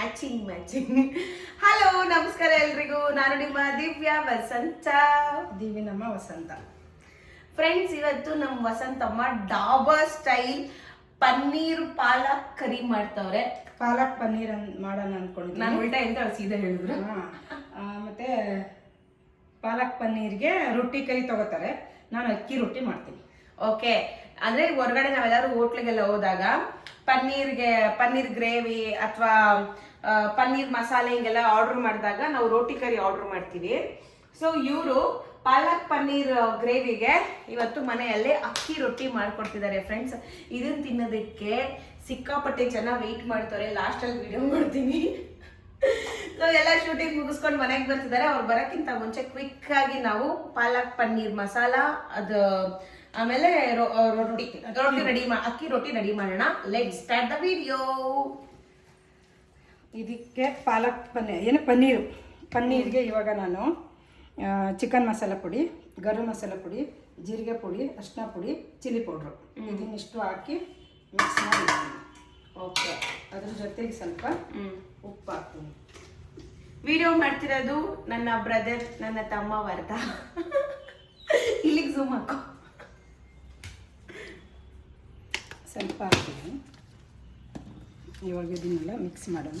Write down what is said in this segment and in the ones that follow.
Matching matching hello ನಮಸ್ಕಾರ ಎಲ್ರಿಗೂ. ನಾನು ನಿಮ್ಮ ದಿವ್ಯಾ ವಸಂತ. ದಿವಿನಮ್ಮ ವಸಂತ. ಫ್ರೆಂಡ್ಸ್ ಇವತ್ತು ನಮ್ಮ ವಸಂತಮ್ಮ ಡಾಬರ್ ಸ್ಟೈಲ್ ಪನ್ನೀರ್ ಪಾಲಕ್ ಕರಿ ಮಾಡ್ತವ್ರೆ. ಪಾಲಕ್ ಪನ್ನೀರ್ ಅನ್ ಮಾಡೋಣ ಅನ್ಕೊಂಡು ನಾನು ಉಲ್ಟಾ ಎಂತ ಅವ್ರು ಸೀದಾ ಹೇಳಿದ್ರು. ಮತ್ತೆ ಪಾಲಕ್ ಪನ್ನೀರ್ಗೆ ರೊಟ್ಟಿ ಕರಿ ತಗೋತಾರೆ. ನಾನು ಅಕ್ಕಿ ರೊಟ್ಟಿ ಮಾಡ್ತೀನಿ. ಓಕೆ ಅಂದ್ರೆ ಹೊರಗಡೆ ನಾವೆಲ್ಲರೂ ಹೋಟ್ಲಿಗೆಲ್ಲ ಹೋದಾಗ ಪನ್ನೀರ್ಗೆ ಪನ್ನೀರ್ ಗ್ರೇವಿ ಅಥವಾ ಪನ್ನೀರ್ ಮಸಾಲೆ ಹಿಂಗೆಲ್ಲ ಆರ್ಡರ್ ಮಾಡಿದಾಗ ನಾವು ರೋಟಿ ಕರಿ ಆರ್ಡರ್ ಮಾಡ್ತೀವಿ. ಸೊ ಇವರು ಪಾಲಕ್ ಪನ್ನೀರ್ ಗ್ರೇವಿಗೆ ಇವತ್ತು ಮನೆಯಲ್ಲೇ ಅಕ್ಕಿ ರೊಟ್ಟಿ ಮಾಡ್ಕೊಡ್ತಿದ್ದಾರೆ ಫ್ರೆಂಡ್ಸ್ ಇದನ್ನ ತಿನ್ನೋದಕ್ಕೆ ಸಿಕ್ಕಾಪಟ್ಟೆ ಜನ ವೆಯ್ಟ್ ಮಾಡ್ತಾರೆ. ಲಾಸ್ಟಲ್ಲಿ ವಿಡಿಯೋ ಮಾಡ್ತೀನಿ. ಸೊ ಎಲ್ಲ ಶೂಟಿಂಗ್ ಮುಗಿಸ್ಕೊಂಡು ಮನೆಗೆ ಬರ್ತಿದ್ದಾರೆ. ಅವ್ರು ಬರೋಕ್ಕಿಂತ ಮುಂಚೆ ಕ್ವಿಕ್ ಆಗಿ ನಾವು ಪಾಲಕ್ ಪನ್ನೀರ್ ಮಸಾಲ ಅದು ಆಮೇಲೆ ರೊಟ್ಟಿ ರೊಟ್ಟಿ ರೆಡಿ ಅಕ್ಕಿ ರೊಟ್ಟಿ ರೆಡಿ ಮಾಡೋಣ. ಲೆಟ್ ಸ್ಟಾರ್ಟ್ ದ ವಿಡಿಯೋ ಇದಕ್ಕೆ ಪಾಲಕ್ ಪನ್ನೀರ್ ಏನು ಪನ್ನೀರು? ಪನ್ನೀರಿಗೆ ಇವಾಗ ನಾನು ಚಿಕನ್ ಮಸಾಲ ಪುಡಿ ಗರಂ ಮಸಾಲ ಪುಡಿ ಜೀರಿಗೆ ಪುಡಿ ಅರಿಶಿನ ಪುಡಿ ಚಿಲ್ಲಿ ಪೌಡ್ರು. ಇದನ್ನಿಷ್ಟು ಹಾಕಿ ಮಿಕ್ಸ್ ಮಾಡಿದ್ದೀನಿ ಓಕೆ. ಅದ್ರ ಜೊತೆಗೆ ಸ್ವಲ್ಪ ಉಪ್ಪು ಹಾಕ್ತೀನಿ. ವಿಡಿಯೋ ಮಾಡ್ತಿರೋದು ನನ್ನ ಬ್ರದರ್ ನನ್ನ ತಮ್ಮ ವರ್ಧ. ಇಲ್ಲಿಗೆ ಝೂಮ್ ಹಾಕೋ. ಸ್ವಲ್ಪ ಹಾಕ್ತೀನಿ. ಇವಾಗ ಇದನ್ನೆಲ್ಲ ಮಿಕ್ಸ್ ಮಾಡೋಣ.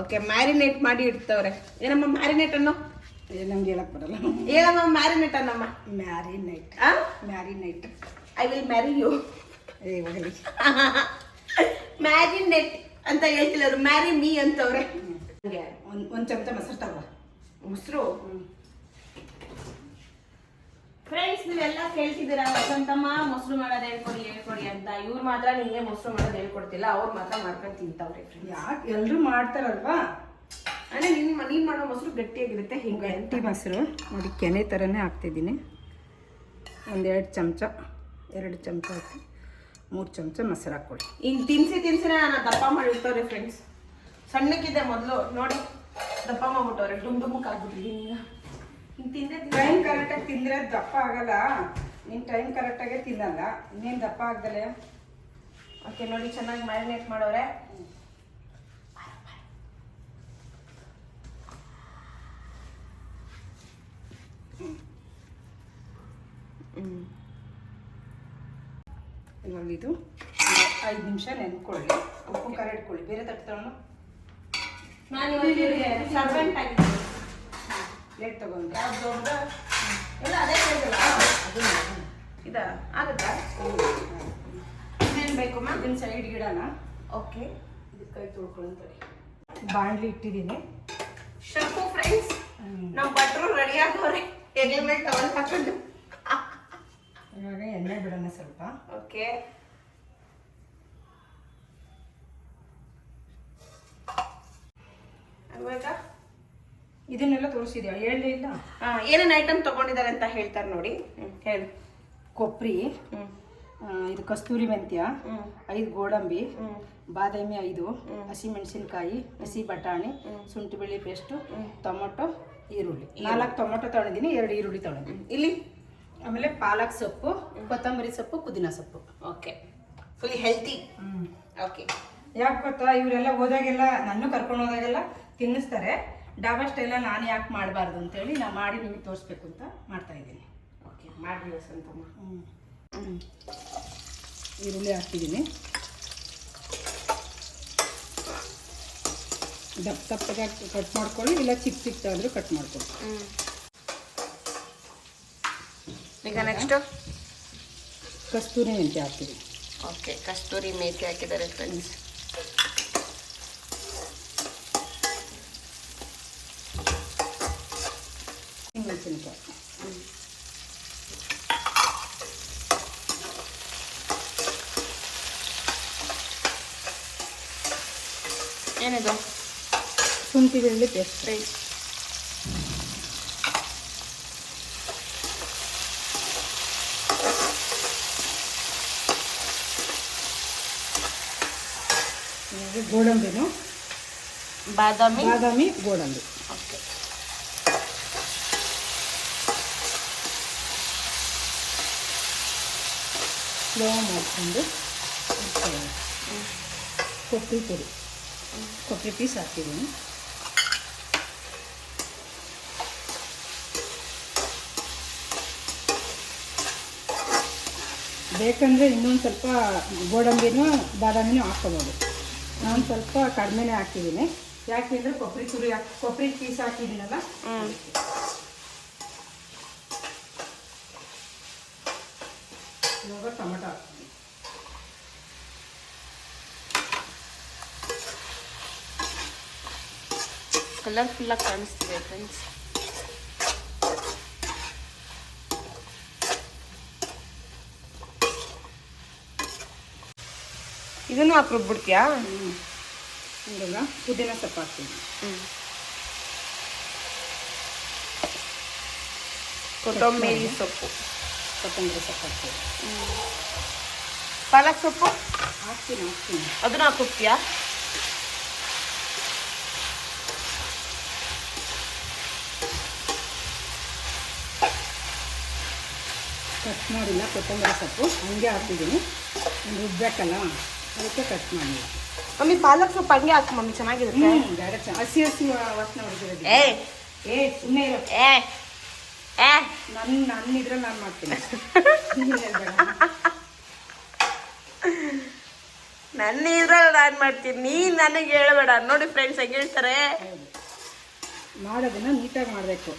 ಓಕೆ ಮ್ಯಾರಿನೇಟ್ ಮಾಡಿ ಇಡ್ತವ್ರೆ. ಏನಮ್ಮ ಮ್ಯಾರಿನೇಟ್ ಅನ್ನೋ? ನಮ್ಗೆ ನಂಗೆ ಹೇಳಕ್ ಬರಲ್ಲ. ಏನಮ್ಮ ಮ್ಯಾರಿನೇಟ್ ಅನ್ನಮ್ಮ. ಮ್ಯಾರಿನೇಟ್ ಆ? Marinate I will marry you marinate ಅಂತ ಹೇಳ್ತಿಲ್ಲ ಅವ್ರು. ಮ್ಯಾರಿ ಮೀ ಅಂತವ್ರೆ. ಒಂದು ಒಂದು ಚಮಚ ಮೊಸರು ತಗೋ. ಮೊಸರು? ಫ್ರೆಂಡ್ಸ್ ನೀವೆಲ್ಲ ಕೇಳ್ತಿದ್ದೀರಾ? ವಸಂತಮ್ಮ ಮೊಸರು ಮಾಡೋದು ಹೇಳ್ಕೊಡಿ ಹೇಳ್ಕೊಡಿ ಅಂತ. ಇವ್ರು ಮಾತ್ರ ನಿಮಗೆ ಮೊಸರು ಮಾಡೋದು ಹೇಳ್ಕೊಡ್ತಿಲ್ಲ ಅವ್ರು ಮಾತ್ರ ಮಾಡ್ಕೊಂಡು ತಿಂತಾವ್ರೆ ಫ್ರೆಂಡ್ಸ್ ಯಾಕೆ? ಎಲ್ಲರೂ ಮಾಡ್ತಾರಲ್ವಾ? ಅಂದರೆ ನಿನ್ನ ನೀನು ಮಾಡೋ ಮೊಸರು ಗಟ್ಟಿಯಾಗಿರುತ್ತೆ ಹಿಂಗೆ ಗಟ್ಟಿ ಮೊಸರು. ನೋಡಿ ಕೆನೆ ಥರನೇ ಹಾಕ್ತಿದ್ದೀನಿ. ಒಂದೆರಡು ಚಮಚ ಎರಡು ಚಮಚ ಹಾಕಿ ಮೂರು ಚಮಚ ಮೊಸರು ಹಾಕ್ಕೊಳ್ಳಿ ಹಿಂಗೆ ತಿನ್ಸಿ ತಿನ್ಸಿನ ನಾನು ದಪ್ಪ ಮಾಡಿ ಇಡ್ತವ್ರೆ ಫ್ರೆಂಡ್ಸ್ ಸಣ್ಣಕ್ಕಿದೆ ಮೊದಲು. ನೋಡಿ ದಪ್ಪ ಮಾಡ್ಬಿಟ್ಟವ್ರೆ ಡುಮ್ ಡುಮ್ಮಕ್ಕೆ ಆಗ್ಬಿಟ್ಟಿದ್ದೀನಿ ಈಗ. ತಿಂದೆ ಟೈಮ್ ಕರೆಕ್ಟಾಗಿ ತಿಂದರೆ ದಪ್ಪ ಆಗಲ್ಲ. ನೀನು ಟೈಮ್ ಕರೆಕ್ಟಾಗೆ ತಿನ್ನಲ್ಲ. ಇನ್ನೇನು ದಪ್ಪ ಆಗ್ದಲೆ? ಓಕೆ ನೋಡಿ ಚೆನ್ನಾಗಿ ಮ್ಯಾರಿನೇಟ್ ಮಾಡೋರೆ. ಇವಾಗ ಇದು ಐದು ನಿಮಿಷ ನೆನ್ಕೊಳ್ಳಿ. ಉಪ್ಪು ಕರೆ ಇಟ್ಕೊಳ್ಳಿ. ಬೇರೆ ತಟ್ಟೆ ತಗೊಂಡು. ನಾನು ಸರ್ವೆಂಟ್ ಆಗಿದ್ದೀನಿ. ಪ್ಲೇಟ್ ತಗೊಂಡು. ಯಾವ್ದು ದೊಡ್ಡ ಎಲ್ಲ ಅದೇ ಹೇಳಿದಲ್ಲ ಇದ? ಆಗುತ್ತಾ? ಇನ್ನೇನು ಬೇಕು ಮ್ಯಾಮ್ ಇದನ್ನ ಸೈಡ್ ಗಿಡನ? ಓಕೆ ಇದಕ್ಕೆ ಕೈ ತೊಳ್ಕೊಳ್ಳೋಂಥದ್ದು ಬಾಣಲಿ ಇಟ್ಟಿದ್ದೀನಿ. ಶಂಕು ಫ್ರೆಂಡ್ಸ್ ನಮ್ಮ ಭಟ್ರು ರೆಡಿ ಆಗವ್ರೆ ಎಲೆ ಮೇಲೆ ಟವಲ್ ಹಾಕೊಂಡು. ಇವಾಗ ಎಣ್ಣೆ ಬಿಡೋಣ ಸ್ವಲ್ಪ. ಓಕೆ ಅಲ್ವಾ ಇದನ್ನೆಲ್ಲ ತೋರಿಸಿದ್ಯಾ? ಹೇಳಲೇ ಇಲ್ಲ? ಏನೇನು ಐಟಮ್ ತಗೊಂಡಿದ್ದಾರೆ ಅಂತ ಹೇಳ್ತಾರೆ ನೋಡಿ. ಹೇಳಿ. ಕೊಬ್ಬರಿ ಇದು ಕಸ್ತೂರಿ ಮೆಂತ್ಯ ಐದು ಗೋಡಂಬಿ ಬಾದಾಮಿ ಐದು ಹಸಿ ಮೆಣಸಿನ್ಕಾಯಿ ಹಸಿ ಬಟಾಣಿ ಶುಂಠಿ ಬೆಳ್ಳಿ ಪೇಸ್ಟು ಟೊಮೊಟೊ ಈರುಳ್ಳಿ. ನಾಲ್ಕು ಟೊಮೊಟೊ ತೊಗೊಂಡಿದ್ದೀನಿ ಎರಡು ಈರುಳ್ಳಿ ತೊಗೊಂಡಿದ್ದೀನಿ. ಇಲ್ಲಿ? ಆಮೇಲೆ ಪಾಲಕ್ ಸೊಪ್ಪು ಕೊತ್ತಂಬರಿ ಸೊಪ್ಪು ಪುದೀನ ಸೊಪ್ಪು. ಓಕೆ. Full healthy okay. ಯಾಕೆ ಗೊತ್ತಾ? ಇವರೆಲ್ಲ ಹೋದಾಗೆಲ್ಲ ನನ್ನ ಕರ್ಕೊಂಡು ಹೋದಾಗೆಲ್ಲ ತಿನ್ನಿಸ್ತಾರೆ. ಡಾಬಾ ಸ್ಟೈಲ ನಾನು ಯಾಕೆ ಮಾಡಬಾರ್ದು ಅಂತೇಳಿ ನಾ ಮಾಡಿ ನಿಮಗೆ ತೋರಿಸ್ಬೇಕು ಅಂತ ಮಾಡ್ತಾ ಇದ್ದೀನಿ. ಓಕೆ ಮಾಡಿ ವಸಂತಮ್ಮ ಈರುಳ್ಳಿ ಹಾಕ್ತಿದ್ದೀನಿ ದಪ್ಪ ದಪ್ಪಗೆ ಕಟ್ ಮಾಡ್ಕೊಳ್ಳಿ ಇಲ್ಲ ಚಿಕ್ಕ ಚಿಕ್ಕದಾದರೂ ಕಟ್ ಮಾಡ್ಕೊಳ್ಳಿ. ಈಗ ನೆಕ್ಸ್ಟು ಕಸ್ತೂರಿ ಮೆಂತ್ಯ ಹಾಕ್ತೀವಿ ಓಕೆ ಕಸ್ತೂರಿ ಮೇಥಿ ಹಾಕಿದ್ದಾರೆ ಫ್ರೆಂಡ್ಸ್ ಶುಂಠಿ ಬೆಳ್ಳಿ ಪೇಸ್ಟ್ ಇವಾಗ ಗೋಡಂಬಿನು? ಬಾದಾಮಿ. ಬಾದಾಮಿ ಗೋಡಂಬಿ. ಓಕೆ ಲೋ ಮಾಡಿಕೊಂಡು ಕೊಬ್ಬರಿ ಪುಡಿ. ಕೊಬ್ಬರಿ ಪೀಸ್ ಹಾಕ್ತಿದ್ದೀನಿ. ಬೇಕಂದರೆ ಇನ್ನೊಂದು ಸ್ವಲ್ಪ ಗೋಡಂಬಿನೂ ಬಾದಾಮಿನೂ ಹಾಕ್ಕೋಬೋದು. ನಾನು ಸ್ವಲ್ಪ ಕಡಿಮೆನೇ ಹಾಕಿದ್ದೀನಿ ಯಾಕೆಂದರೆ ಕೊಬ್ಬರಿ ತುರಿ ಹಾಕಿ ಕೊಬ್ಬರಿ ಪೀಸ್ ಹಾಕಿದ್ದೀನಲ್ಲ? ಇವಾಗ ಟೊಮೆಟೊ ಹಾಕ್ತೀನಿ. ಕಲರ್ಫುಲ್ಲಾಗಿ ಕಾಣಿಸ್ತಿದೆ ಫ್ರೆಂಡ್ಸ್ ಇದನ್ನು ಹಾಕಿ ರುಬ್ಬಿಡ್ತೀಯಾ ಇವಾಗ ಪುದೀನ ಸೊಪ್ಪು ಹಾಕ್ತೀನಿ. ಕೊತ್ತಂಬರಿ ಸೊಪ್ಪು. ಕೊತ್ತಂಬರಿ ಸೊಪ್ಪು ಹಾಕ್ತೀನಿ. ಪಾಲಕ್ ಸೊಪ್ಪು? ಹಾಕ್ತೀನಿ ಹಾಕ್ತೀನಿ. ಅದನ್ನ ಹಾಕುತ್ತೀಯಾ ಕಟ್ ಮಾಡಿಲ್ಲ ಕೊತ್ತಂಬರಿ ಸೊಪ್ಪು. ಹಂಗೆ ಹಾಕ್ತಿದ್ದೀನಿ. ರುಬ್ಬೇಕಲ್ಲ ಅದಕ್ಕೆ ಕಟ್ ಮಾಡಿ ಮಮ್ಮಿ ಪಾಲಕ್ ಸೊಪ್ಪು ಹಂಗೆ ಹಾಕು ಮಮ್ಮಿ ಚೆನ್ನಾಗಿರುತ್ತೆ. ಡೈರೆಕ್ಟ್ ಹಸಿ ಹಸಿ ವಾಸನೆ ಹೊಡೆದಿರೋದು ಏ. ಏ ಸುಮ್ಮನೆ ಇರೋ. ಏ. ಏ. ನನ್ನ ನನ್ನ ಇದ್ರಲ್ಲಿ ನಾನು ಮಾಡ್ತೀನಿ. ನೀನ್ ಹೇಳ್ಬೇಡ. ನನ್ನ ಇದ್ರಲ್ಲಿ ನಾನು ಮಾಡ್ತೀನಿ. ನೀನು ನನಗೆ ಹೇಳಬೇಡ. ನೋಡಿ ಫ್ರೆಂಡ್ಸ್ ಹೆಂಗೆ ಹೇಳ್ತಾರೆ. ಹೌದು. ಮಾಡೋದನ್ನ ನೀಟಾಗಿ ಮಾಡಬೇಕು.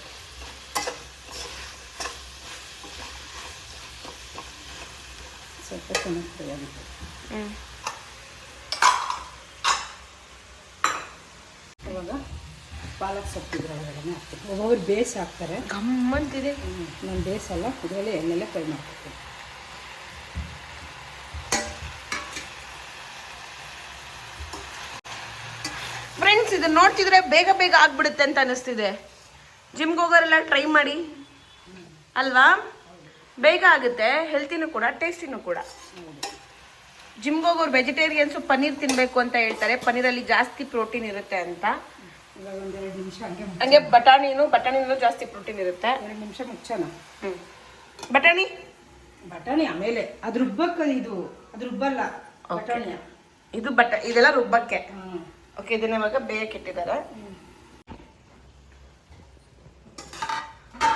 ಸ್ವಲ್ಪ ಚೆನ್ನಾಗಿ ಫ್ರೈ ಆಗುತ್ತೆ ಹ್ಞೂ ಇವಾಗ ಪಾಲಕ್ ಸೊಪ್ಪು ಇದ್ರೆ ಒಳಗಡೆ ಹಾಕ್ತೀನಿ. ಒಬ್ಬೊಬ್ರು ಬೇಸ್ ಹಾಕ್ತಾರೆ. ಗಮ್ಮಂತಿದೆ ನಾನು ಬೇಸಲ್ಲ ಇದರಲ್ಲಿ ಎಣ್ಣೆಲ್ಲ ಫ್ರೈ ಮಾಡ್ತೀನಿ ಫ್ರೆಂಡ್ಸ್ ಇದನ್ನ ನೋಡ್ತಿದ್ರೆ ಬೇಗ ಬೇಗ ಆಗ್ಬಿಡುತ್ತೆ ಅಂತ ಅನಿಸ್ತಿದೆ. ಜಿಮ್ಗೆ ಹೋಗೋರೆಲ್ಲ ಟ್ರೈ ಮಾಡಿ. ಅಲ್ವಾ? ಬೇಗ ಆಗುತ್ತೆ ಹೆಲ್ತಿನೂ ಕೂಡ ಟೇಸ್ಟಿನೂ ಕೂಡ. ಜಿಮ್ಗೆ ಹೋಗೋರು ವೆಜಿಟೇರಿಯನ್ಸು ಪನ್ನೀರ್ ತಿನ್ನಬೇಕು ಅಂತ ಹೇಳ್ತಾರೆ. ಪನ್ನೀರಲ್ಲಿ ಜಾಸ್ತಿ ಪ್ರೋಟೀನ್ ಇರುತ್ತೆ ಅಂತ. ಇವಾಗ ಒಂದೆರಡು ನಿಮಿಷ ಹಂಗೆ ಬಟಾಣಿನು ಹಂಗೆ ಬಟಾಣಿನೂ ಬಟಾಣಿನೂ ಜಾಸ್ತಿ ಪ್ರೋಟೀನ್ ಇರುತ್ತೆ. ಎರಡು ನಿಮಿಷ ಮುಚ್ಚೋಣ. ಹ್ಞೂ ಬಟಾಣಿ? ಬಟಾಣಿ ಆಮೇಲೆ ಅದು ರುಬ್ಬಕ್ಕೆ ಇದು ಅದು ರುಬ್ಬಲ್ಲ ಬಟಾಣಿ ಇದು ಬಟ ಇದೆಲ್ಲ ರುಬ್ಬಕ್ಕೆ. ಓಕೆ ಇದನ್ನ ಇವಾಗ ಬೇಯಕ್ಕೆ ಇಟ್ಟಿದ್ದಾರೆ.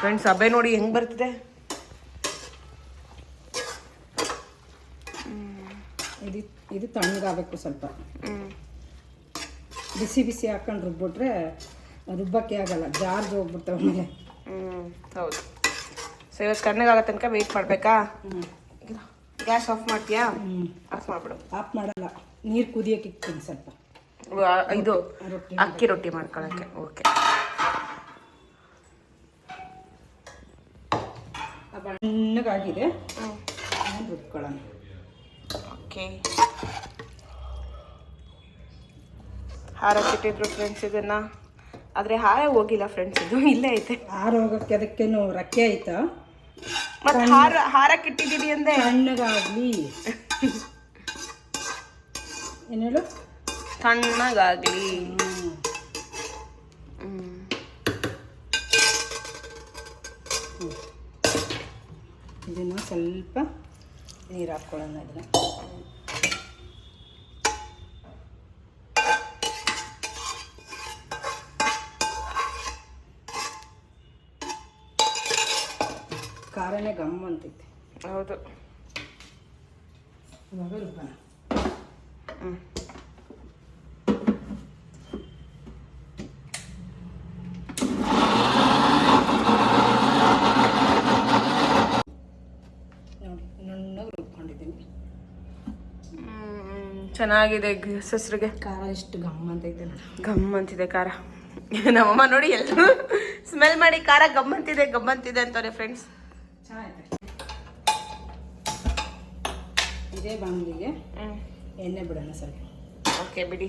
ಫ್ರೆಂಡ್ಸ್ ಸಭೆ ನೋಡಿ ಹೆಂಗ್ ಬರ್ತಿದೆ? ಇದು ಇದು ತಣ್ಣಗಾಗಬೇಕು ಸ್ವಲ್ಪ. ಬಿಸಿ ಬಿಸಿ ಹಾಕೊಂಡು ರುಬ್ಬಿಟ್ರೆ ರುಬ್ಬಕ್ಕೆ ಆಗಲ್ಲ ಜಾರ್ಜ್ ಹೋಗ್ಬಿಡ್ತಾವೆ ಆಮೇಲೆ. ಹ್ಮ್ ಹೌದು. ಸೊ ಇವತ್ತು ತಣ್ಣಗಾಗೋ ತನಕ ವೇಟ್ ಮಾಡಬೇಕಾ? ಹ್ಞೂ ಗ್ಯಾಸ್ ಆಫ್ ಮಾಡ್ತೀಯಾ? ಹ್ಞೂ ಆಫ್ ಮಾಡ್ಬಿಡು. ಆಫ್ ಮಾಡಲ್ಲ ನೀರು ಕುದಿಯಕ್ಕೆ ಇಕ್ತೀನಿ ಸ್ವಲ್ಪ. ಇದು ರೊಟ್ಟಿ ಅಕ್ಕಿ ರೊಟ್ಟಿ ಮಾಡ್ಕೊಳಕ್ಕೆ ಓಕೆ. ಬಣ್ಣಗಾಗಿದೆ. ರುಬ್ಕೊಳ್ಳೋಣ. ಓಕೆ. ಹಾರಕ್ಕಿಟ್ಟಿದ್ರು ಫ್ರೆಂಡ್ಸ್ ಇದನ್ನ. ಆದರೆ ಹಾರ ಹೋಗಿಲ್ಲ ಫ್ರೆಂಡ್ಸ್ ಇದು ಇಲ್ಲೇ ಐತೆ. ಆರೋಗ್ಯಕ್ಕೆ ಅದಕ್ಕೇನು ರಕ್ಕೆ ಆಯ್ತಾ ಮತ್ತೆ ಹಾರ ಹಾರಕ್ಕಿಟ್ಟಿದ್ದೀವಿ ಅಂದರೆ ತಣ್ಣಗಾಗಲಿ ಏನು ಹೇಳು. ಹ್ಮ್. ಇದನ್ನು ಸ್ವಲ್ಪ ನೀರು ಹಾಕ್ಕೊಳ್ಳೋಣ ಇದನ್ನ ಖಾರನೇ ಗಮ್ ಅಂತೈತೆ ಹೌದು. ಇವಾಗ ರುಬ್ಬಣ. ಚೆನ್ನಾಗಿದೆ ಹೆಸರಿಗೆ ಖಾರ ಎಷ್ಟು ಗಮ್ ಅಂತೈತೆ ಗಮ್ ಅಂತಿದೆ ಖಾರ. ನಮ್ಮಮ್ಮ ನೋಡಿ ಎಲ್ಲರೂ ಸ್ಮೆಲ್ ಮಾಡಿ ಖಾರ ಗಮ್ಮಂತಿದೆ ಗಮ್ಮಂತಿದೆ ಅಂತಾರೆ ಫ್ರೆಂಡ್ಸ್ ಚೆನ್ನಾಗೈತೆ ಇದೇ ಬಾಣಲಿಗೆ ಹ್ಮ್. ಎಣ್ಣೆ ಬಿಡೋಣ ಸ್ವಲ್ಪ ಓಕೆ ಬಿಡಿ.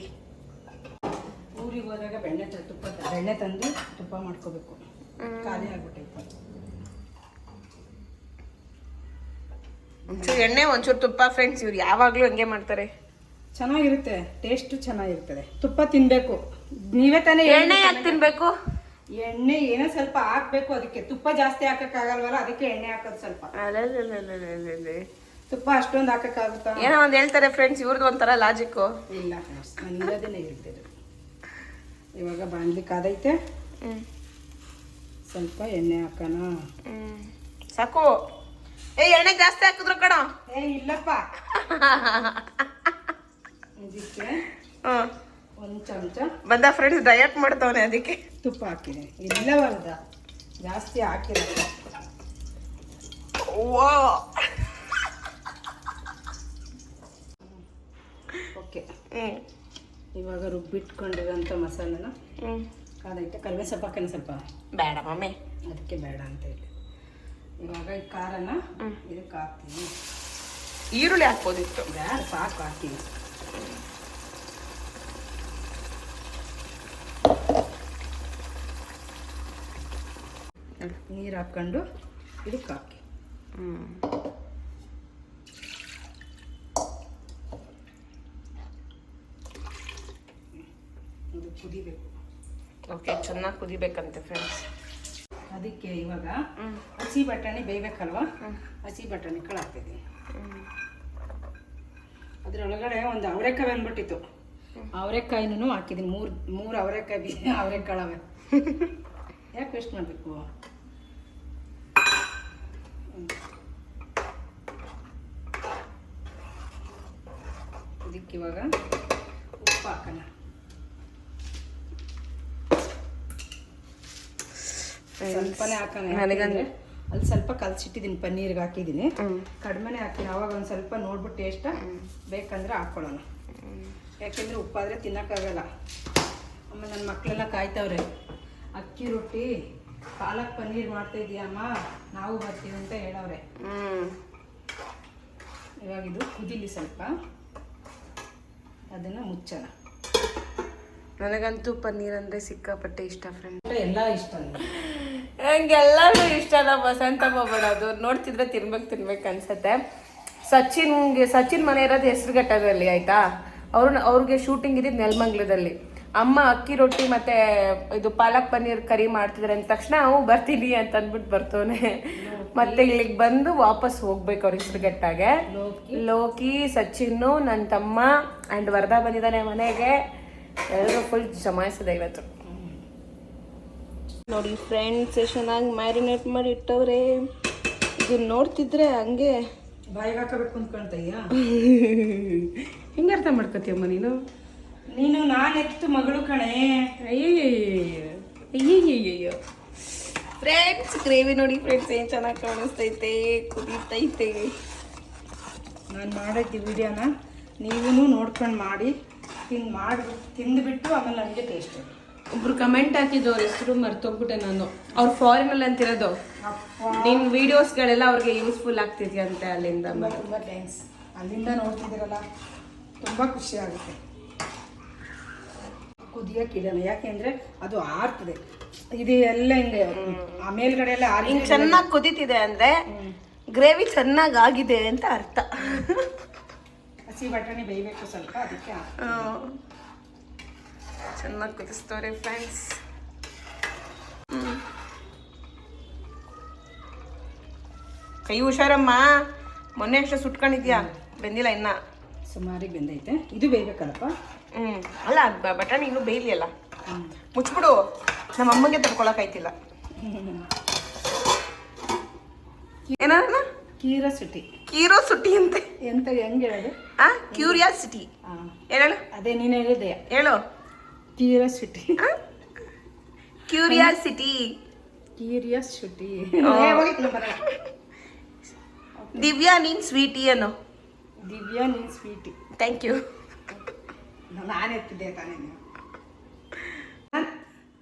ಊರಿಗೆ ಹೋದಾಗ ಬೆಣ್ಣೆ ತುಪ್ಪ ಬೆಣ್ಣೆ ತಂದು ತುಪ್ಪ ಮಾಡ್ಕೋಬೇಕು. ಖಾಲಿ ಆಗ್ಬಿಟ್ಟೈತೆ. ಒಂಚೂರು ಎಣ್ಣೆ ಒಂಚೂರು ತುಪ್ಪ ಫ್ರೆಂಡ್ಸ್ ಇವ್ರು ಯಾವಾಗಲೂ ಹಂಗೆ ಮಾಡ್ತಾರೆ. ಚೆನ್ನಾಗಿರುತ್ತೆ ಟೇಸ್ಟು ಚೆನ್ನಾಗಿರ್ತದೆ. ತುಪ್ಪ ತಿನ್ಬೇಕು. ನೀವೇ ತಾನೇ ಎಣ್ಣೆ ಯಾಕೆ ತಿನ್ಬೇಕು? ಎಣ್ಣೆ ಏನೋ ಸ್ವಲ್ಪ ಹಾಕ್ಬೇಕು ಅದಕ್ಕೆ ತುಪ್ಪ ಜಾಸ್ತಿ ಹಾಕಕ್ಕಾಗಲ್ವಲ್ಲ ಅದಕ್ಕೆ ಎಣ್ಣೆ ಹಾಕೋದು ಸ್ವಲ್ಪ. ತುಪ್ಪ ಅಷ್ಟೊಂದು ಹಾಕಕ್ಕಾಗುತ್ತಾ? ಏನೋ ಒಂದು ಹೇಳ್ತಾರೆ ಫ್ರೆಂಡ್ಸ್ ಇವ್ರದ್ದು ಒಂಥರ ಲಾಜಿಕ್ಕು ಇಲ್ಲ ಇರೋದನ್ನೇ ಹೇಳ್ತಿರೋದು ಇವಾಗ ಬಾಣ್ಲಿಕ್ಕಾದೈತೆ ಕಾದೈತೆ ಸ್ವಲ್ಪ ಎಣ್ಣೆ ಹಾಕೋಣ. ಸಾಕು. ಏ ಎಣ್ಣೆ ಜಾಸ್ತಿ ಹಾಕಿದ್ರು ಕಣ. ಏ ಇಲ್ಲಪ್ಪ. ಇದಕ್ಕೆ ಒಂದು ಚಮಚ. ಬಂದ ಫ್ರೆಂಡ್ಸ್ ಡಯಟ್ ಮಾಡ್ತವನೆ ಅದಕ್ಕೆ. ತುಪ್ಪ ಹಾಕಿದೆ. ಇಲ್ಲವಲ್ದ ಜಾಸ್ತಿ ಹಾಕಿರಲ್ಲ ಓಕೆ. ಇವಾಗ ರುಬ್ಬಿಟ್ಕೊಂಡಿರೋಂಥ ಮಸಾಲೆನ ಕಾದೈತೆ ಕರಿಬೇವು ಸ್ವಲ್ಪ ಹಾಕೋಣ ಸ್ವಲ್ಪ? ಬೇಡ ಮಮ್ಮಿ ಅದಕ್ಕೆ ಬೇಡ ಅಂತ ಹೇಳಿ. ಇವಾಗ ಈ ಖಾರನ. ಇದಕ್ಕೆ ಹಾಕ್ತೀನಿ. ಈರುಳ್ಳಿ ಹಾಕ್ಬೋದಿತ್ತು. ಬೇಡ ಸಾಕು ಹಾಕ್ತೀನಿ. ನೀರು ಹಾಕ್ಕೊಂಡು ಇದಕ್ಕೆ ಹಾಕಿ. ಹ್ಮ್ ಇದು ಕುದಿಬೇಕು. ಓಕೆ ಚೆನ್ನಾಗಿ ಕುದಿಬೇಕಂತೆ ಫ್ರೆಂಡ್ಸ್ ಅದಕ್ಕೆ ಇವಾಗ ಹ್ಮ್. ಹಸಿ ಬಟಾಣಿ ಬೇಯಬೇಕಲ್ವಾ? ಹಸಿ ಬಟಾಣಿ ಕಾಳು ಹಾಕ್ತಿದ್ದೀನಿ ಅದರೊಳಗಡೆ ಒಂದು ಅವರೆಕಾಯಿ ಬಂದ್ಬಿಟ್ಟಿತ್ತು. ಅವರೆಕಾಯಿನೂ ಹಾಕಿದ್ದೀನಿ. ಮೂರು ಮೂರು ಅವರೆಕಾಯಿ ಬಿ ಅವರೆಕಾಳವೆ. ಯಾಕೆ ವೇಸ್ಟ್ ಮಾಡಬೇಕು? ಇದಕ್ಕೆ ಇವಾಗ ಉಪ್ಪು ಹಾಕೋಣ. ಸ್ವಲ್ಪನೇ ಹಾಕೋಣ ನನಗಂದ್ರೆ- ಅಲ್ಲಿ ಸ್ವಲ್ಪ ಕಲ್ಸಿಟ್ಟಿದ್ದೀನಿ ಪನ್ನೀರ್ಗೆ ಹಾಕಿದ್ದೀನಿ. ಕಡಿಮೆನೆ ಕಡಿಮೆನೇ ಹಾಕ್ತೀನಿ ಅವಾಗ ಒಂದು ಸ್ವಲ್ಪ ನೋಡ್ಬಿಟ್ಟು ಟೇಸ್ಟ್ ಬೇಕಂದ್ರೆ ಹಾಕ್ಕೊಳ್ಳೋಣ ಯಾಕೆಂದರೆ ಉಪ್ಪಾದರೆ ತಿನ್ನೋಕ್ಕಾಗಲ್ಲ. ಆಮೇಲೆ ನನ್ನ ಮಕ್ಕಳೆಲ್ಲ ಕಾಯ್ತವ್ರೆ ಅಕ್ಕಿ ರೊಟ್ಟಿ ಪಾಲಕ್ ಪನ್ನೀರ್ ಮಾಡ್ತಾ ಇದೀಯಮ್ಮ? ನಾವು ಬರ್ತೀವಿ ಅಂತ ಹೇಳವ್ರೆ. ಹ್ಮ್. ಇವಾಗ ಇದು ಕುದಿಲಿ ಸ್ವಲ್ಪ. ಅದನ್ನ ಮುಚ್ಚಣ. ನನಗಂತೂ ಪನ್ನೀರ್ ಅಂದ್ರೆ ಸಿಕ್ಕಾಪಟ್ಟೆ ಇಷ್ಟ ಫ್ರೆಂಡ್ ಎಲ್ಲ ಇಷ್ಟ ನನಗೆ. ನಂಗೆಲ್ಲರೂ ಇಷ್ಟ ಅಲ್ಲ ವಸಂತ ಹೋಗ್ಬಿಡೋದು ನೋಡ್ತಿದ್ರೆ ತಿನ್ಬೇಕು ತಿನ್ಬೇಕು ಅನ್ಸತ್ತೆ. ಸಚಿನ್ಗೆ ಸಚಿನ್ ಮನೆ ಇರೋದು ಹೆಸರುಘಟ್ಟದಲ್ಲಿ ಆಯ್ತಾ? ಅವ್ರನ್ನ ಅವ್ರಿಗೆ ಶೂಟಿಂಗ್ ಇದ್ದಿದ್ದು ನೆಲಮಂಗ್ಲದಲ್ಲಿ. ಅಮ್ಮ ಅಕ್ಕಿ ರೊಟ್ಟಿ ಮತ್ತೆ ಇದು ಪಾಲಕ್ ಪನ್ನೀರ್ ಕರಿ ಮಾಡ್ತಿದ್ರೆ ಅಂದ ತಕ್ಷಣ ಅವು ಬರ್ತೀನಿ ಅಂತ ಅಂದ್ಬಿಟ್ಟು ಬರ್ತವನೆ. ಮತ್ತೆ ಇಲ್ಲಿಗೆ ಬಂದು ವಾಪಸ್ ಹೋಗ್ಬೇಕು ಅವ್ರ ಹೆಸರುಘಟ್ಟಾಗೆ ಲೋಕಿ. ಲೋಕಿ ಸಚಿನ್ನು ನನ್ನ ತಮ್ಮ ಆ್ಯಂಡ್ ವರದಾ ಬಂದಿದ್ದಾನೆ ಮನೆಗೆ. ಎಲ್ಲರೂ ಫುಲ್ ಜಮಾಯಿಸಿದೆ ಇವತ್ತು. ನೋಡಿ ಫ್ರೆಂಡ್ಸ್ ಚೆನ್ನಾಗಿ ಮ್ಯಾರಿನೇಟ್ ಮಾಡಿ ಇಟ್ಟವ್ರೆ. ಇದು ನೋಡ್ತಿದ್ರೆ ಹಂಗೆ. ಬಾಯಿಗೆ ಹಾಕಬೇಕು ಅಂದ್ಕೊಳ್ತಯ್ಯ ಹೆಂಗೆ ಅರ್ಥ ಮಾಡ್ಕೊತೀಯಮ್ಮ ನೀನು? ನೀನು ನಾನು ಎತ್ತು ಮಗಳು ಕಣೆ? ಅಯ್ಯಯ್ಯೋ ಫ್ರೆಂಡ್ಸ್ ಗ್ರೇವಿ ನೋಡಿ ಫ್ರೆಂಡ್ಸ್ ಏನು ಚೆನ್ನಾಗಿ ಕಾಣಿಸ್ತೈತೆ ಕುದೀತೈತೆ ನಾನು ಮಾಡೈತಿ ವಿಡಿಯೋನ ನೀವೂ ನೋಡ್ಕೊಂಡು ಮಾಡಿ ತಿಂದು ಮಾಡಿ ತಿಂದುಬಿಟ್ಟು ಆಮೇಲೆ ನನಗೆ ಟೇಸ್ಟ್ ಒಬ್ರು ಕಮೆಂಟ್ ಹಾಕಿದ್ದು ಅವ್ರ ಹೆಸರು ಮರ್ತೋಗ್ಬಿಟ್ಟೆ ನಾನು ಅವ್ರು ಫಾರಿನಲ್ಲಿ ಅಂತಿರೋದು ನಿನ್ ವೀಡಿಯೋಸ್ಗಳೆಲ್ಲ ಅವ್ರಿಗೆ ಯೂಸ್ಫುಲ್ ಆಗ್ತಿದ್ಯಂತೆ ಅಲ್ಲಿಂದ ತುಂಬ ಥ್ಯಾಂಕ್ಸ್ ಅಲ್ಲಿಂದ ನೋಡ್ತಿದ್ದೀರಲ್ಲ ತುಂಬ ಖುಷಿ ಆಗುತ್ತೆ ಕುದಿಯಕ್ಕೆ ಇಡೋಣ ಯಾಕೆಂದ್ರೆ ಅದು ಆರ್ತದೆ. ಇದು ಎಲ್ಲ ಹಿಂಗೆ ಆ ಮೇಲ್ಗಡೆ ಎಲ್ಲ ಆರಿ ಹಿಂಗ್ ಚೆನ್ನಾಗಿ ಕುದೀತಿದೆ ಅಂದ್ರೆ ಗ್ರೇವಿ ಚೆನ್ನಾಗಿ ಆಗಿದೆ ಅಂತ ಅರ್ಥ. ಹಸಿ ಬಟಾಣಿ ಬೇಯಬೇಕು ಸ್ವಲ್ಪ ಅದಕ್ಕೆ. ಚೆನ್ನಾಗಿ ಕುದಿಸ್ತವ್ರೆ ಫ್ರೆಂಡ್ಸ್ ಕೈ ಹುಷಾರಮ್ಮ. ಮೊನ್ನೆ ಅಷ್ಟೇ ಸುಟ್ಕೊಂಡಿದ್ಯಾ? ಬೆಂದಿಲ್ಲ ಇನ್ನ. ಸುಮಾರಿಗೆ ಬೆಂದೈತೆ. ಇದು ಬೇಯಬೇಕಲ್ಲಪ್ಪ? ಹ್ಮ್. ಅಲ್ಲ ಬಟಾಣಿ ಇನ್ನೂ ಬೇಯಲಿಯಲ್ಲ ಮುಚ್ಬಿಡು. ನಮ್ಮ ಅಮ್ಮಂಗೆ ತಡ್ಕೊಳಕಾಯ್ತಿಲ್ಲ. ಏನಾರ ಕ್ಯೂರಿಯಾಸಿಟಿ ಕೀರೋ ಸುಟಿ ಅಂತೆ. ಎಂತ ಹೆಂಗೆ ಹೇಳೋದು? ಆ ಕ್ಯೂರಿಯಾಸಿಟಿ. ಹೇಳು. ಅದೇ ನೀನು ಹೇಳಿದೆ ಹೇಳು. ಕ್ಯೂರಿಯಾಸಿಟಿ. ಕ್ಯೂರಿಯಾಸಿಟಿ ಕ್ಯೂರಿಯಾಸಿಟಿ ದಿವ್ಯಾ ನೀನ್ ಸ್ವೀಟಿ ಅನ್ನೋ. ದಿವ್ಯಾ ನೀನ್ ಸ್ವೀಟಿ. Thank you. ನಾನು ಎತ್ತಿದ್ದೆ ತಾನೇ ನೀವು.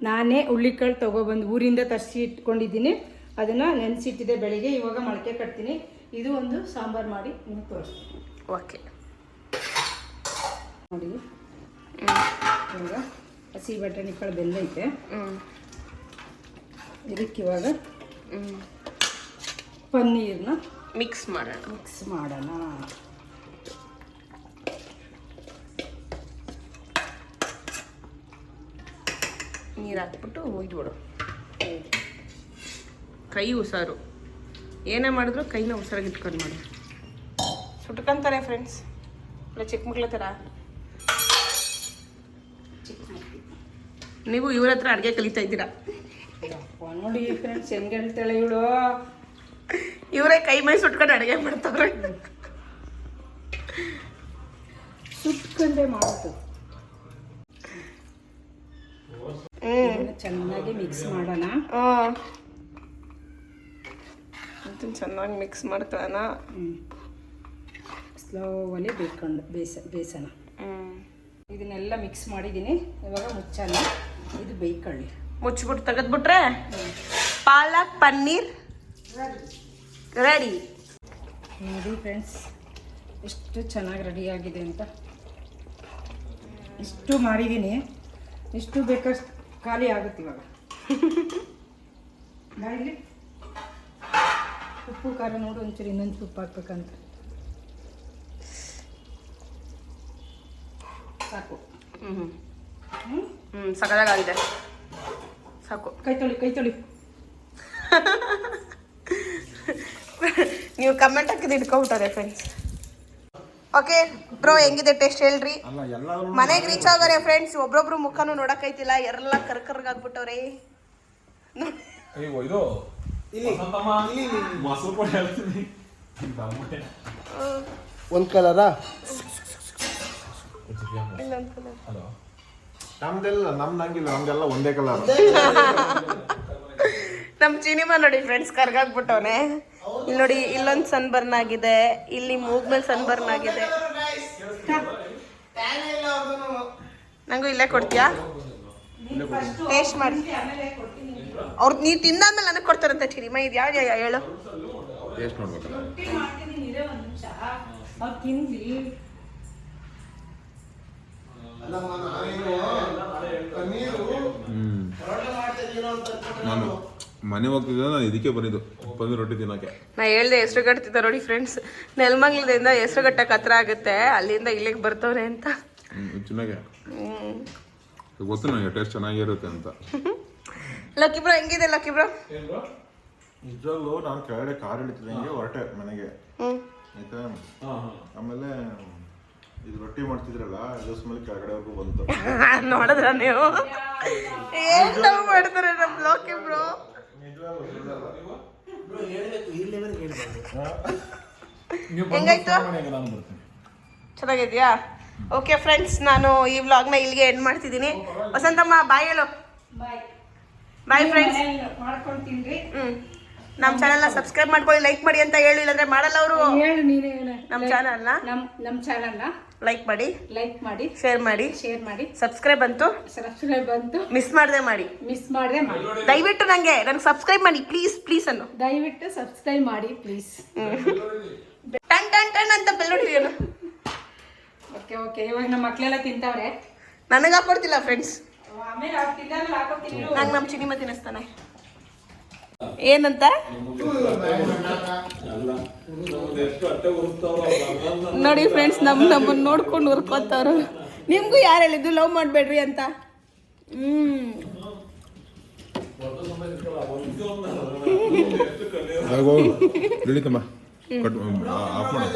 ನಾನೇ ಹುಳ್ಳಿಕಾಳು ತೊಗೊಬಂದು ಊರಿಂದ ತರಿಸಿ ಇಟ್ಕೊಂಡಿದ್ದೀನಿ. ಅದನ್ನು ನೆನೆಸಿಟ್ಟಿದೆ ಬೆಳಿಗ್ಗೆ ಇವಾಗ ಮೊಳಕೆ ಕಟ್ತೀನಿ. ಇದು ಒಂದು ಸಾಂಬಾರು ಮಾಡಿ ನಿಮಗೆ ತೋರಿಸ್ತೀನಿ. ಓಕೆ. ನೋಡಿ. ಇವಾಗ ಹಸಿ ಬಟಾಣಿ ಕಾಳು ಬೆಂದೈತೆ ಇದಕ್ಕಿವಾಗ ಇದಕ್ಕೆ ಇವಾಗ ಪನ್ನೀರ್ನ ಮಿಕ್ಸ್ ಮಾಡೋಣ. ಮಿಕ್ಸ್ ಮಾಡೋಣ. ನೀರು ಹಾಕ್ಬಿಟ್ಟು ಒಯ್ದ್ಬಿಡು ಕೈ ಹುಷಾರು ಏನೇ ಮಾಡಿದ್ರು ಕೈನ ಹುಷಾರಾಗಿ ಇಟ್ಕೊಂಡು ಮಾಡಿ. ಸುಟ್ಕೊಂತಾರೆ ಫ್ರೆಂಡ್ಸ್ ಇಲ್ಲ ಚಿಕ್ಕ ಮಕ್ಳ ಥರ ನೀವು ಇವ್ರ ಹತ್ರ ಅಡುಗೆ ಕಲಿತಾ ಇದ್ದೀರಾ? ನೋಡಿ ಫ್ರೆಂಡ್ಸ್ ಹೆಂಗೆ ಹೇಳ್ತಾಳೆ ಇವಳು. ಇವರೇ ಕೈ ಮೈ ಸುಟ್ಕೊಂಡು ಅಡುಗೆ ಮಾಡ್ತಾವ್ರೆ. ಸುಟ್ಕೊಂಡೆ ಮಾಡೋದು ಹ್ಮ್ ಇದನ್ನ ಚೆನ್ನಾಗಿ ಮಿಕ್ಸ್ ಮಾಡೋಣ. ಇದನ್ನ ಚೆನ್ನಾಗಿ ಮಿಕ್ಸ್ ಮಾಡ್ಕೊಳ್ಳೋಣ ಸ್ಲೋವಲ್ಲಿ ಬೇಯ್ಕೊಂಡು ಬೇಯಿಸ ಬೇಯಿಸೋಣ ಇದನ್ನೆಲ್ಲ ಮಿಕ್ಸ್ ಮಾಡಿದ್ದೀನಿ ಇವಾಗ ಮುಚ್ಚೋಣ. ಇದು ಬೇಯ್ಕೊಳ್ಳಿ ಮುಚ್ಚಿಬಿಟ್ಟು ತೆಗೆದ್ಬಿಟ್ರೆ? ಪಾಲಕ್ ಪನ್ನೀರ್? ರೆಡಿ ನೋಡಿ ಫ್ರೆಂಡ್ಸ್ ಎಷ್ಟು ಚೆನ್ನಾಗಿ ರೆಡಿಯಾಗಿದೆ ಅಂತ. ಇಷ್ಟು ಮಾಡಿದ್ದೀನಿ ಇಷ್ಟು ಬೇಕಷ್ಟು ಖಾಲಿ ಆಗುತ್ತೆ ಇವಾಗ. ಇಲ್ಲಿ ಉಪ್ಪು ಖಾರ ನೋಡು ಒಂಚೂರು ಇನ್ನೊಂದು ಉಪ್ಪು ಹಾಕ್ಬೇಕಂತ. ಸಾಕು. ಹ್ಮ್. ಹ್ಞೂ ಹ್ಮ್ ಸಕದಾಗಿದೆ ಸಾಕು. ಕೈ ತೊಳಿ ಕೈ ತೊಳಿ. ನೀವು ಕಮೆಂಟ್ ಹಾಕಿದ್ ಇಟ್ಕೊಬಿಟ್ಟಾರೆ ಫ್ರೆಂಡ್ಸ್ ಓಕೆ ಬ್ರೋ ಹೆಂಗಿದೆ ಟೇಸ್ಟ್ ಹೇಳ್ರಿ? ಮನೆಗೆ ರೀಚ್ ಆಗೋರೆ ಫ್ರೆಂಡ್ಸ್ ಒಬ್ರೊಬ್ರು ಮುಖನೂ ನೋಡಕ್ಕೈತಿಲ್ಲ ಎಲ್ಲ ಕರ್ಕರ್ಗಾಗ್ಬಿಟ್ಟವ್ರೆ. ಒಂದ್ ಕಲರಾ ಹಲೋ ನಮ್ದೆಲ್ಲ ನಮ್ ನಂಗಿಲ್ಲ ನಮ್ದೆಲ್ಲ ಒಂದೇ ಕಲರ್ ನಮ್ ಚಿನಿಮಾ ನೋಡಿ ಫ್ರೆಂಡ್ಸ್ ಕರ್ಗಾಗ್ಬಿಟ್ಟವನೆ ಇಲ್ಲಿ ನೋಡಿ ಇಲ್ಲೊಂದು ಸನ್ ಬರ್ನ್ ಆಗಿದೆ. ಇಲ್ಲಿ ಮೂಗ್ ಮೇಲೆ ಸನ್ ಬರ್ನ್ ಆಗಿದೆ. ನಂಗೂ ಇಲ್ಲೇ ಕೊಡ್ತೀಯಾ? ಟೇಸ್ಟ್ ಮಾಡಿ. ಅವ್ರು ನೀ ತಿಂದಾದ್ಮೇಲೆ ನನಗೆ ಕೊಡ್ತಾರಂತೆ ಚಿರಿಮ ಇದು ಯಾವ ಯಾವ ಹೇಳು. ಟೇಸ್ಟ್ ನಾನು ಮನೆ ಹೋಗ್ತಿದ್ದೆ ನಾನು ಇದಕ್ಕೆ ಬಂದಿದ್ದು. ಪನ್ನೀರ್ ರೊಟ್ಟಿ ತಿನ್ನೋಕೆ. ನಾ ಹೇಳ್ದೆ ಹೆಸರು ಕಟ್ತಿದ್ದ ನೋಡಿ ಫ್ರೆಂಡ್ಸ್ ನೆಲಮಂಗ್ಲದಿಂದ ಹೆಸರು ಕಟ್ಟಕ್ಕೆ ಹತ್ರ ಆಗುತ್ತೆ. ಅಲ್ಲಿಂದ ಇಲ್ಲಿಗೆ ಬರ್ತವ್ರೆ ಅಂತ. ಚೆನ್ನಾಗೆ ಹ್ಮ್. ಗೊತ್ತು ನನಗೆ ಟೇಸ್ಟ್ ಚೆನ್ನಾಗಿರುತ್ತೆ ಅಂತ. ಲಕ್ಕಿ ಬ್ರೋ ಹೆಂಗಿದೆ ಲಕ್ಕಿ ಬ್ರೋ? ನಿಜವಾಗ್ಲೂ ನಾನು ಕೆಳಗಡೆ ಕಾರ್ ಹಿಂಗೆ ಹೊರಟೆ ಮನೆಗೆ. ಆಯ್ತಾ ಆಮೇಲೆ ಇದು ರೊಟ್ಟಿ ಮಾಡ್ತಿದ್ರಲ್ಲ ಅದು ಸ್ಮೆಲ್ ಕೆಳಗಡೆವರೆಗೂ ಬಂತು. ನೋಡಿದ್ರ ನೀವು? ಏನ್ ಮಾಡ್ತಾರೆ ನಮ್ಮ ಲೋಕಿ ಬ್ರೋ? ಹೆಂಗಾಯ್ತು? ನಾನು ಬರ್ತೀನಿ. ಚೆನ್ನಾಗಿದ್ಯಾ? ಓಕೆ ಫ್ರೆಂಡ್ಸ್ ನಾನು ಈ ವ್ಲಾಗ್ನ ಇಲ್ಲಿಗೆ ಎಂಡ್ ಮಾಡ್ತಿದ್ದೀನಿ. ವಸಂತಮ್ಮ ಬಾಯ್ ಹೇಳು. ಬಾಯ್ ಬಾಯ್ ಫ್ರೆಂಡ್ಸ್ ಮಾಡ್ಕೊಂಡು ತಿನ್ರಿ. ಹ್ಮ್. ನಮ್ಮ ಚಾನಲ್ ಸಬ್ಸ್ಕ್ರೈಬ್ ಮಾಡ್ಕೊಳ್ಳಿ ಲೈಕ್ ಮಾಡಿ ಅಂತ ಹೇಳಿಲ್ಲ ಅಂದ್ರೆ ಮಾಡಲ್ಲ ಅವರು. ಹೇಳು ನೀನೇ ಹೇಳು. ನಮ್ಮ ಚಾನಲ್ನ ನಮ್ಮ ನಮ್ಮ ಚಾನಲ್ನ ಲೈಕ್ ಮಾಡಿ ಲೈಕ್ ಮಾಡಿ ಶೇರ್ ಮಾಡಿ ಶೇರ್ ಮಾಡಿ. ಸಬ್ಸ್ಕ್ರೈಬ್ ಅಂತೂ ಸಬ್ಸ್ಕ್ರೈಬ್ ಬಂತು. ಮಿಸ್ ಮಾಡದೆ ಮಾಡಿ. ಮಿಸ್ ಮಾಡದೆ ಮಾಡಿ. ದಯವಿಟ್ಟು ನಂಗೆ ನನಗೆ ಸಬ್ಸ್ಕ್ರೈಬ್ ಮಾಡಿ ಪ್ಲೀಸ್ ಪ್ಲೀಸ್ ಅನ್ನು. ದಯವಿಟ್ಟು ಸಬ್ಸ್ಕ್ರೈಬ್ ಮಾಡಿ ಪ್ಲೀಸ್ ಟನ್ ಟನ್ ಟನ್ ಅಂತ ಬೆಲ್ ನೋಡಿದೀನು ಓಕೆ ಓಕೆ ಇವಾಗ ನಮ್ಮ ಮಕ್ಕಳೆಲ್ಲ ತಿಂತಾವ್ರೆ. ನನಗೆ ಹಾಕೊಡ್ತಿಲ್ಲ ಫ್ರೆಂಡ್ಸ್ ಆಮೇಲೆ ನಂಗೆ ನಮ್ಮ ಚಿನಿಮ ತಿನ್ನಿಸ್ತಾನೆ. ಏನಂತ? ನೋಡಿ ಫ್ರೆಂಡ್ಸ್ ನಮ್ ನಮ್ಮನ್ನ ನೋಡ್ಕೊಂಡು ಹುರ್ಕೋತಾರು ನಿಮ್ಗೂ ಯಾರು ಹೇಳಿದ್ದು ಲವ್ ಮಾಡಬೇಡ್ರಿ ಅಂತ? ಹ್ಮ್. ಆಫ್ ಮಾಡಿ.